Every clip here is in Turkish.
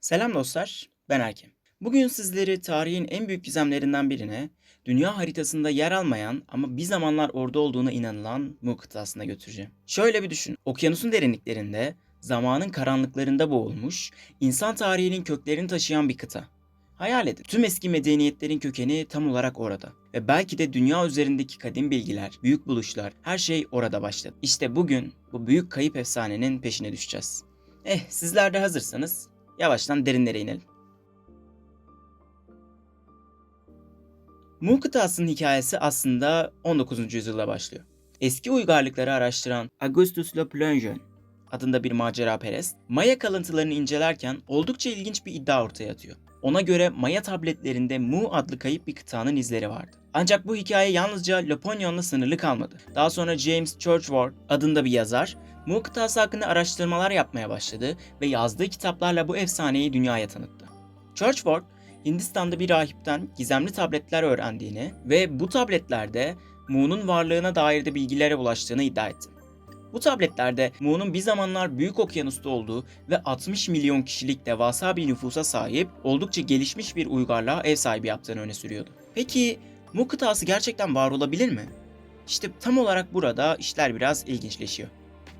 Selam dostlar, ben Erkem. Bugün sizleri tarihin en büyük gizemlerinden birine, dünya haritasında yer almayan ama bir zamanlar orada olduğuna inanılan Mu kıtasına götüreceğim. Şöyle bir düşün, okyanusun derinliklerinde, zamanın karanlıklarında boğulmuş, insan tarihinin köklerini taşıyan bir kıta. Hayal edin, tüm eski medeniyetlerin kökeni tam olarak orada. Ve belki de dünya üzerindeki kadim bilgiler, büyük buluşlar, her şey orada başladı. İşte bugün bu büyük kayıp efsanenin peşine düşeceğiz. Eh, sizler de hazırsanız yavaştan derinlere inelim. Mu kıtasının hikayesi aslında 19. yüzyılda başlıyor. Eski uygarlıkları araştıran Augustus Le Plongeon adında bir macera perest, Maya kalıntılarını incelerken oldukça ilginç bir iddia ortaya atıyor. Ona göre Maya tabletlerinde Mu adlı kayıp bir kıtanın izleri vardı. Ancak bu hikaye yalnızca Laponyon'la sınırlı kalmadı. Daha sonra James Churchward adında bir yazar, Mu kıtası hakkında araştırmalar yapmaya başladı ve yazdığı kitaplarla bu efsaneyi dünyaya tanıttı. Churchward, Hindistan'da bir rahipten gizemli tabletler öğrendiğini ve bu tabletlerde Mu'nun varlığına dair de bilgilere ulaştığını iddia etti. Bu tabletlerde Mu'nun bir zamanlar büyük okyanusta olduğu ve 60 milyon kişilik devasa bir nüfusa sahip oldukça gelişmiş bir uygarlığa ev sahibi yaptığını öne sürüyordu. Peki Mu kıtası gerçekten var olabilir mi? İşte tam olarak burada işler biraz ilginçleşiyor.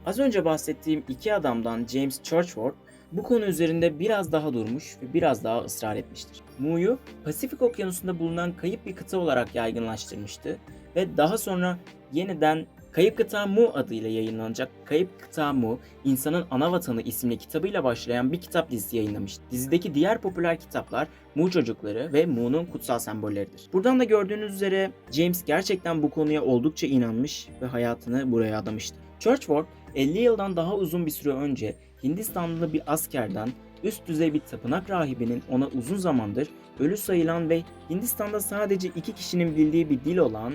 Az önce bahsettiğim iki adamdan James Churchward bu konu üzerinde biraz daha durmuş ve biraz daha ısrar etmiştir. Mu'yu Pasifik Okyanusu'nda bulunan kayıp bir kıta olarak yaygınlaştırmıştı ve daha sonra yeniden Kayıp Kıta Mu adıyla yayınlanacak Kayıp Kıta Mu, İnsanın Ana Vatanı isimli kitabıyla başlayan bir kitap dizisi yayınlamıştı. Dizideki diğer popüler kitaplar Mu Çocukları ve Mu'nun kutsal sembolleridir. Buradan da gördüğünüz üzere James gerçekten bu konuya oldukça inanmış ve hayatını buraya adamıştı. Churchward 50 yıldan daha uzun bir süre önce Hindistanlı bir askerden üst düzey bir tapınak rahibinin ona uzun zamandır ölü sayılan ve Hindistan'da sadece iki kişinin bildiği bir dil olan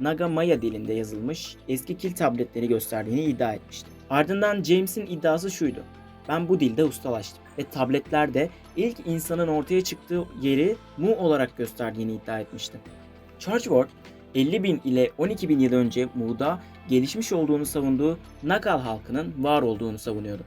Naga Maya dilinde yazılmış eski kil tabletleri gösterdiğini iddia etmişti. Ardından James'in iddiası şuydu. Ben bu dilde ustalaştım ve tabletlerde ilk insanın ortaya çıktığı yeri Mu olarak gösterdiğini iddia etmişti. Churchward 50 bin ile 12 bin yıl önce Mu'da gelişmiş olduğunu savunduğu Nagal halkının var olduğunu savunuyordu.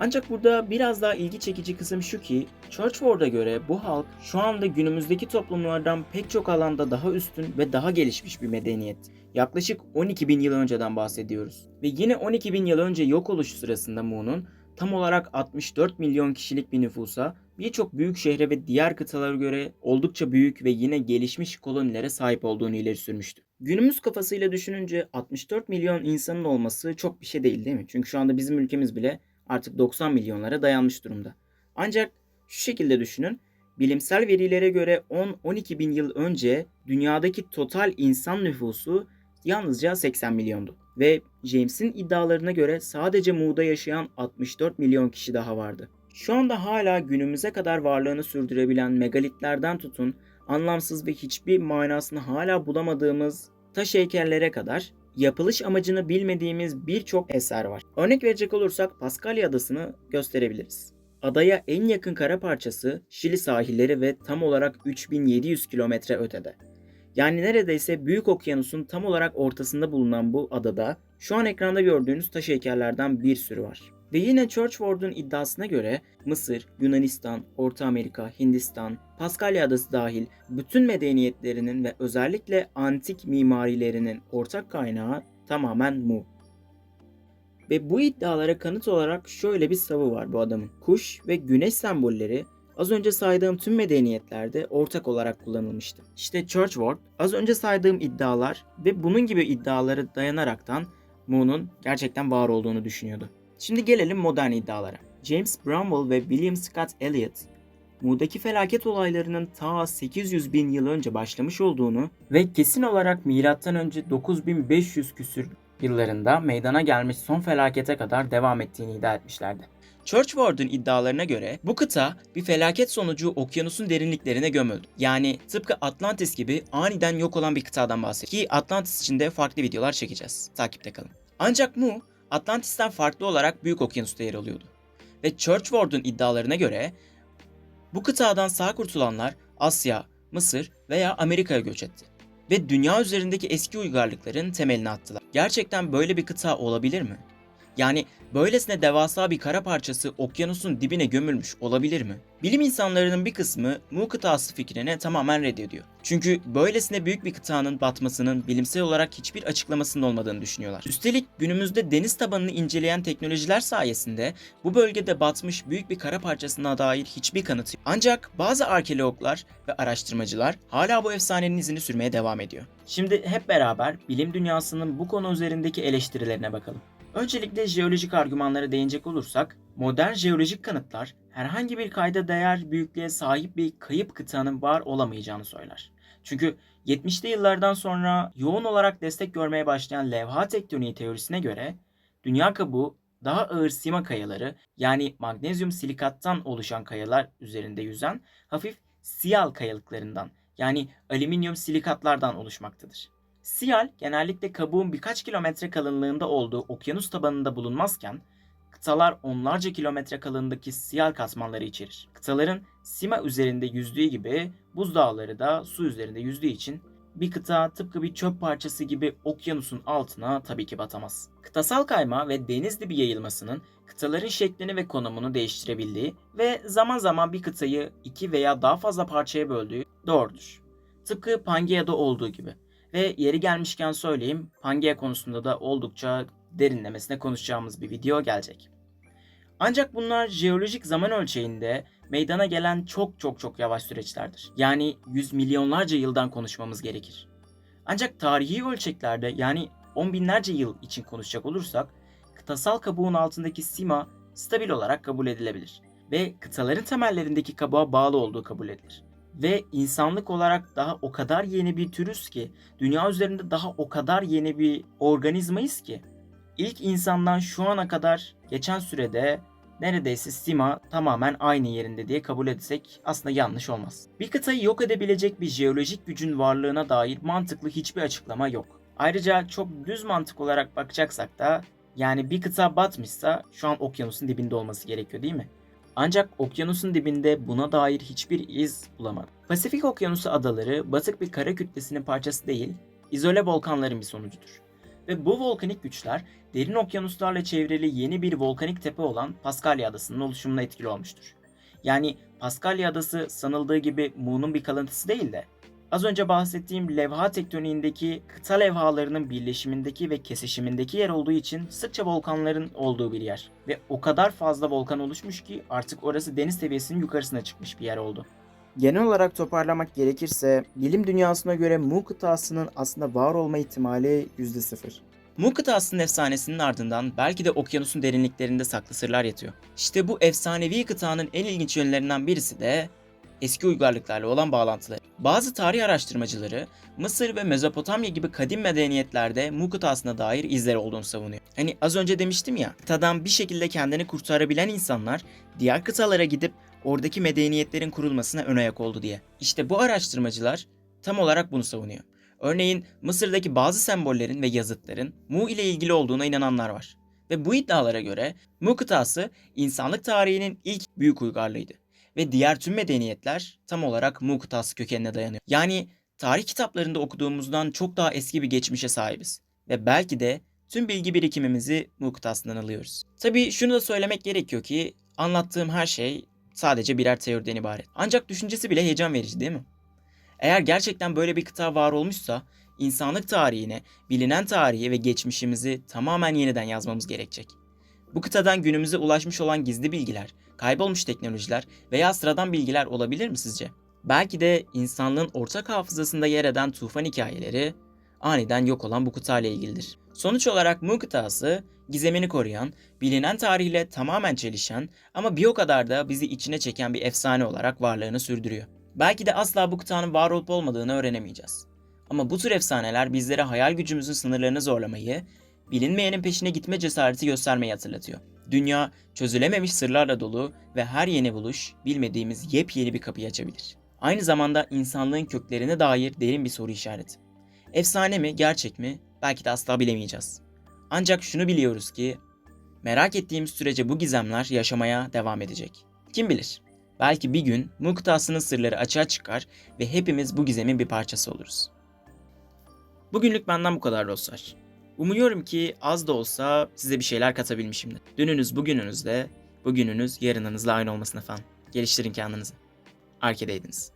Ancak burada biraz daha ilgi çekici kısım şu ki Churchward'a göre bu halk şu anda günümüzdeki toplumlardan pek çok alanda daha üstün ve daha gelişmiş bir medeniyet. Yaklaşık 12 bin yıl önceden bahsediyoruz. Ve yine 12 bin yıl önce yok oluş sırasında Mu'nun tam olarak 64 milyon kişilik bir nüfusa birçok büyük şehre ve diğer kıtalara göre oldukça büyük ve yine gelişmiş kolonilere sahip olduğunu ileri sürmüştü. Günümüz kafasıyla düşününce 64 milyon insanın olması çok bir şey değil değil mi? Çünkü şu anda bizim ülkemiz bile artık 90 milyonlara dayanmış durumda. Ancak şu şekilde düşünün, bilimsel verilere göre 10-12 bin yıl önce dünyadaki total insan nüfusu yalnızca 80 milyondu. Ve James'in iddialarına göre sadece Mu'da yaşayan 64 milyon kişi daha vardı. Şu anda hala günümüze kadar varlığını sürdürebilen megalitlerden tutun, anlamsız ve hiçbir manasını hala bulamadığımız taş heykellere kadar yapılış amacını bilmediğimiz birçok eser var. Örnek verecek olursak Paskalya Adası'nı gösterebiliriz. Adaya en yakın kara parçası Şili sahilleri ve tam olarak 3700 kilometre ötede. Yani neredeyse Büyük Okyanus'un tam olarak ortasında bulunan bu adada şu an ekranda gördüğünüz taş heykellerden bir sürü var. Ve yine Churchward'un iddiasına göre Mısır, Yunanistan, Orta Amerika, Hindistan, Paskalya Adası dahil bütün medeniyetlerinin ve özellikle antik mimarilerinin ortak kaynağı tamamen Mu. Ve bu iddialara kanıt olarak şöyle bir savı var bu adamın. Kuş ve güneş sembolleri az önce saydığım tüm medeniyetlerde ortak olarak kullanılmıştı. İşte Churchward az önce saydığım iddialar ve bunun gibi iddiaları dayanaraktan Mu'nun gerçekten var olduğunu düşünüyordu. Şimdi gelelim modern iddialara. James Bramwell ve William Scott Elliot, Mu'daki felaket olaylarının ta 800 bin yıl önce başlamış olduğunu ve kesin olarak M.Ö. 9500 küsür yıllarında meydana gelmiş son felakete kadar devam ettiğini iddia etmişlerdi. Churchward'ın iddialarına göre bu kıta bir felaket sonucu okyanusun derinliklerine gömüldü. Yani tıpkı Atlantis gibi aniden yok olan bir kıtadan bahsediyor. Ki Atlantis için de farklı videolar çekeceğiz. Takipte kalın. Ancak Mu, Atlantis'ten farklı olarak Büyük Okyanus'ta yer alıyordu. Ve Churchward'ın iddialarına göre bu kıtadan sağ kurtulanlar Asya, Mısır veya Amerika'ya göç etti. Ve dünya üzerindeki eski uygarlıkların temelini attılar. Gerçekten böyle bir kıta olabilir mi? Yani böylesine devasa bir kara parçası okyanusun dibine gömülmüş olabilir mi? Bilim insanlarının bir kısmı Mu kıtası fikrini tamamen reddediyor. Çünkü böylesine büyük bir kıtanın batmasının bilimsel olarak hiçbir açıklamasının olmadığını düşünüyorlar. Üstelik günümüzde deniz tabanını inceleyen teknolojiler sayesinde bu bölgede batmış büyük bir kara parçasına dair hiçbir kanıt yok. Ancak bazı arkeologlar ve araştırmacılar hala bu efsanenin izini sürmeye devam ediyor. Şimdi hep beraber bilim dünyasının bu konu üzerindeki eleştirilerine bakalım. Öncelikle jeolojik argümanlara değinecek olursak, modern jeolojik kanıtlar herhangi bir kayda değer büyüklüğe sahip bir kayıp kıtanın var olamayacağını söyler. Çünkü 70'li yıllardan sonra yoğun olarak destek görmeye başlayan levha tektoniği teorisine göre dünya kabuğu daha ağır sima kayaları yani magnezyum silikattan oluşan kayalar üzerinde yüzen hafif siyal kayalıklarından yani alüminyum silikatlardan oluşmaktadır. Siyal genellikle kabuğun birkaç kilometre kalınlığında olduğu okyanus tabanında bulunmazken kıtalar onlarca kilometre kalınlığındaki siyal katmanları içerir. Kıtaların sima üzerinde yüzdüğü gibi buzdağları da su üzerinde yüzdüğü için bir kıta tıpkı bir çöp parçası gibi okyanusun altına tabii ki batamaz. Kıtasal kayma ve deniz dibi yayılmasının kıtaların şeklini ve konumunu değiştirebildiği ve zaman zaman bir kıtayı iki veya daha fazla parçaya böldüğü doğrudur. Tıpkı Pangea'da olduğu gibi. Ve yeri gelmişken söyleyeyim, Pangea konusunda da oldukça derinlemesine konuşacağımız bir video gelecek. Ancak bunlar jeolojik zaman ölçeğinde meydana gelen çok çok çok yavaş süreçlerdir. Yani yüz milyonlarca yıldan konuşmamız gerekir. Ancak tarihi ölçeklerde yani on binlerce yıl için konuşacak olursak kıtasal kabuğun altındaki sima stabil olarak kabul edilebilir ve kıtaların temellerindeki kabuğa bağlı olduğu kabul edilir. Ve insanlık olarak daha o kadar yeni bir türüz ki, dünya üzerinde daha o kadar yeni bir organizmayız ki İlk insandan şu ana kadar geçen sürede neredeyse sima tamamen aynı yerinde diye kabul etsek aslında yanlış olmaz. Bir kıtayı yok edebilecek bir jeolojik gücün varlığına dair mantıklı hiçbir açıklama yok. Ayrıca çok düz mantık olarak bakacaksak da yani bir kıta batmışsa şu an okyanusun dibinde olması gerekiyor değil mi? Ancak okyanusun dibinde buna dair hiçbir iz bulamadım. Pasifik Okyanusu adaları batık bir kara kütlesinin parçası değil, izole volkanların bir sonucudur. Ve bu volkanik güçler derin okyanuslarla çevrili yeni bir volkanik tepe olan Paskalya Adası'nın oluşumuna etkili olmuştur. Yani Paskalya Adası sanıldığı gibi Mu'nun bir kalıntısı değil de az önce bahsettiğim levha tektoniğindeki kıta levhalarının birleşimindeki ve kesişimindeki yer olduğu için sıkça volkanların olduğu bir yer. Ve o kadar fazla volkan oluşmuş ki artık orası deniz seviyesinin yukarısına çıkmış bir yer oldu. Genel olarak toparlamak gerekirse bilim dünyasına göre Mu kıtasının aslında var olma ihtimali %0. Mu kıtasının efsanesinin ardından belki de okyanusun derinliklerinde saklı sırlar yatıyor. İşte bu efsanevi kıtanın en ilginç yönlerinden birisi de eski uygarlıklarla olan bağlantıları. Bazı tarih araştırmacıları Mısır ve Mezopotamya gibi kadim medeniyetlerde Mu kıtasına dair izler olduğunu savunuyor. Hani az önce demiştim ya, kıtadan bir şekilde kendini kurtarabilen insanlar diğer kıtalara gidip oradaki medeniyetlerin kurulmasına ön ayak oldu diye. İşte bu araştırmacılar tam olarak bunu savunuyor. Örneğin Mısır'daki bazı sembollerin ve yazıtların Mu ile ilgili olduğuna inananlar var. Ve bu iddialara göre Mu kıtası insanlık tarihinin ilk büyük uygarlığıydı. Ve diğer tüm medeniyetler tam olarak Mu kökenine dayanıyor. Yani tarih kitaplarında okuduğumuzdan çok daha eski bir geçmişe sahibiz. Ve belki de tüm bilgi birikimimizi Mu alıyoruz. Tabii şunu da söylemek gerekiyor ki anlattığım her şey sadece birer teoriden ibaret. Ancak düşüncesi bile heyecan verici değil mi? Eğer gerçekten böyle bir kıta var olmuşsa insanlık tarihine, bilinen tarihi ve geçmişimizi tamamen yeniden yazmamız gerekecek. Bu kıtadan günümüze ulaşmış olan gizli bilgiler, kaybolmuş teknolojiler veya sıradan bilgiler olabilir mi sizce? Belki de insanlığın ortak hafızasında yer eden tufan hikayeleri aniden yok olan bu kıtayla ilgilidir. Sonuç olarak Mu kıtası gizemini koruyan, bilinen tarihle tamamen çelişen ama bir o kadar da bizi içine çeken bir efsane olarak varlığını sürdürüyor. Belki de asla bu kıtanın var olup olmadığını öğrenemeyeceğiz. Ama bu tür efsaneler bizlere hayal gücümüzün sınırlarını zorlamayı, bilinmeyenin peşine gitme cesareti göstermeyi hatırlatıyor. Dünya çözülememiş sırlarla dolu ve her yeni buluş bilmediğimiz yepyeni bir kapıyı açabilir. Aynı zamanda insanlığın köklerine dair derin bir soru işareti. Efsane mi, gerçek mi? Belki de asla bilemeyeceğiz. Ancak şunu biliyoruz ki merak ettiğimiz sürece bu gizemler yaşamaya devam edecek. Kim bilir? Belki bir gün Mu sırları açığa çıkar ve hepimiz bu gizemin bir parçası oluruz. Bugünlük benden bu kadar dostlar. Umuyorum ki az da olsa size bir şeyler katabilmişimdir. Dününüz bugününüzde, bugününüz yarınınızla aynı olmasın efendim. Geliştirin kendinizi. Arkedeydiniz.